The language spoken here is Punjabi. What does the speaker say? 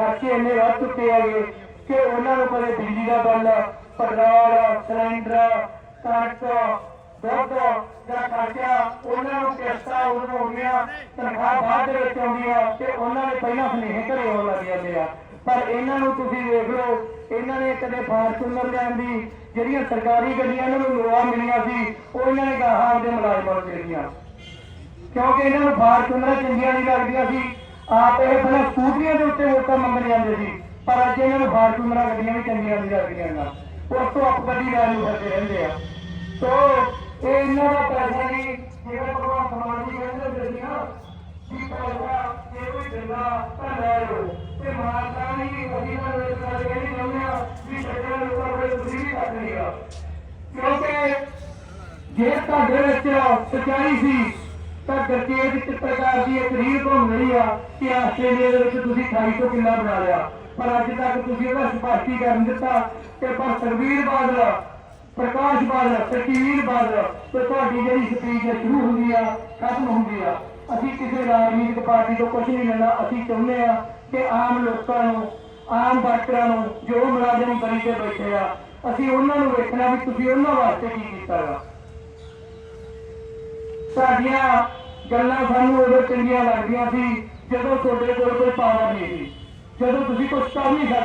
ਖਰਚੇ ਇੰਨੇ ਵੱਧ ਚੁੱਕੇ ਹੈਗੇ ਕਿ ਉਹਨਾਂ ਨੂੰ ਕਦੇ ਬਿਜਲੀ ਦਾ ਬਿੱਲ, ਪੈਟਰੋਲ, ਸਿਲੰਡਰ ਕਣਕ ਦੁੱਧ ਦਾ ਖਰਚਾ ਉਹਨਾਂ ਨੂੰ ਕਿਸ਼ਤਾਂ ਉਹਨਾਂ ਹੁੰਦੀਆਂ ਤਨਖਾਹ ਬਾਅਦ ਦੇ ਵਿੱਚ ਆਉਂਦੀ ਆ ਤੇ ਉਹਨਾਂ ਨੇ ਪਹਿਲਾਂ ਸੁਨੇਹੇ ਘਰੇ ਆਉਣ ਲੱਗ ਜਾਂਦੇ ਆ। ਪਰ ਇਹਨਾਂ ਨੂੰ ਤੁਸੀਂ ਦੇਖ ਲਓ, ਇਹਨਾਂ ਨੇ ਕਦੇ ਫਾਰਚੂਨਰ ਲੈਣ ਦੀ, ਜਿਹੜੀਆਂ ਸਰਕਾਰੀ ਗੱਡੀਆਂ ਇਹਨਾਂ ਨੂੰ ਲੋਆ ਮਿਲੀਆਂ ਸੀ, ਉਹ ਇਹਨਾਂ ਨੇ ਗਾਹਾਂ ਆਪਦੇ ਮੁਲਾਜ਼ਮਾਂ ਨੂੰ ਦੇ ਦਿੱਤੀਆਂ ਕਿਉਂਕਿ ਇਹਨਾਂ ਨੂੰ ਫਾਰਚੂਨਰਾਂ ਚੰਗੀਆਂ ਨਹੀਂ ਲੱਗਦੀਆਂ ਸੀ ਆਪ ਇਹ ਪਹਿਲਾਂ ਸਕੂਟਰੀਆਂ ਦੇ ਉੱਤੇ ਵੋਟਾਂ ਮੰਗਣ ਜਾਂਦੇ ਸੀ, ਪਰ ਅੱਜ ਇਹਨਾਂ ਨੂੰ ਫਾਰਚੂਨਰਾਂ ਗੱਡੀਆਂ ਵੀ ਚੰਗੀਆਂ ਨਹੀਂ ਲੱਗਦੀਆਂ ਨਾ। ਉਸ ਤੋਂ ਆਪ ਗੱਡੀ ਲੈਣ ਨੂੰ ਫਿਰਦੇ ਰਹਿੰਦੇ ਆ। ਸੋ, ਇਹ ਇਹਨਾਂ ਦਾ ਪੈਸਾ ਨਹੀਂ ਜਿਵੇਂ ਭਗਵਾਨ ਸਮਾਨ ਜੀ ਕਹਿੰਦੇ ਹੁੰਦੇ ਨਾ, ਵੀ ਪੈਸਾ ਜੇ ਕੋਈ ਦਿੰਦਾ, ਤਾਂ ਲੈ ਲਓ। ਤੇ ਮਾਰਦਾ ਨਹੀਂ ਅਸੀਂ ਤਾਂ ਇਹ ਗੱਲ ਕਹਿੰਦੇ ਚਾਹੁੰਦੇ ਆ ਵੀ ਸੱਜਣ ਲੋਕਾਂ ਕੋਲ ਤੁਸੀਂ ਵੀ ਕਰ ਲਈਗਾ ਕਿਉਂਕਿ ਜੇ ਤੁਹਾਡੇ ਵਿੱਚ ਸਚਾਈ ਸੀ ਤਾਂ ਗਰਤੇਜ ਚਿੱਤਰਕਾਰ ਦੀ ਇੱਕ ਰੀਲ ਘੁੰਮ ਰਹੀ ਆ ਕਿ ਆਸਟ੍ਰੇਲੀਆ ਦੇ ਵਿੱਚ ਤੁਸੀਂ 2800 ਕਿੱਲਾ ਬਣਾ ਲਿਆ। ਪਰ ਅੱਜ ਤੱਕ ਤੁਸੀਂ ਉਹਦਾ ਸਪਸ਼ਟੀਕਰਨ ਦਿੱਤਾ ਕਿ ਪਰ ਸਰਵੀਰ ਬਾਦਲ, ਪ੍ਰਕਾਸ਼ ਬਾਦਲ, ਸਤੀਵੀਰ ਬਾਦਲ ਤੇ ਤੁਹਾਡੀ ਜਿਹੜੀ ਸਪੀਚ ਸ਼ੁਰੂ ਹੁੰਦੀ ਆ, ਖਤਮ ਹੁੰਦੀ ਆ। ਅਸੀਂ ਕਿਸੇ ਰਾਜਨੀਤਿਕ ਪਾਰਟੀ ਤੋਂ ਕੁਝ ਨਹੀਂ ਲੈਣਾ, ਅਸੀਂ ਚਾਹੁੰਦੇ ਆ ਕਿ ਆਮ ਲੋਕਾਂ ਨੂੰ, ਆਮ ਵਰਕਰਾਂ ਨੂੰ ਜੋ ਮੁਲਾਜ਼ਮ ਬਰੀ ਤੇ ਬੈਠੇ ਆ, ਅਸੀਂ ਉਹਨਾਂ ਨੂੰ ਵੇਖਣਾ ਵੀ ਤੁਸੀਂ ਉਹਨਾਂ ਵਾਸਤੇ ਕੀ ਕੀਤਾ ਹੈ ਸਾਡੀਆਂ ਗੱਲਾਂ ਸਾਨੂੰ ਉਦੋਂ ਚੰਗੀਆਂ ਲੱਗਦੀਆਂ ਸੀ ਜਦੋਂ ਤੁਹਾਡੇ ਕੋਲ ਕੋਈ ਪਾਵਰ ਨਹੀਂ ਸੀ। ਜਦੋਂ ਤੁਸੀਂ ਕੁਝ ਕਰ ਨਹੀਂ ਸਕਦੇ।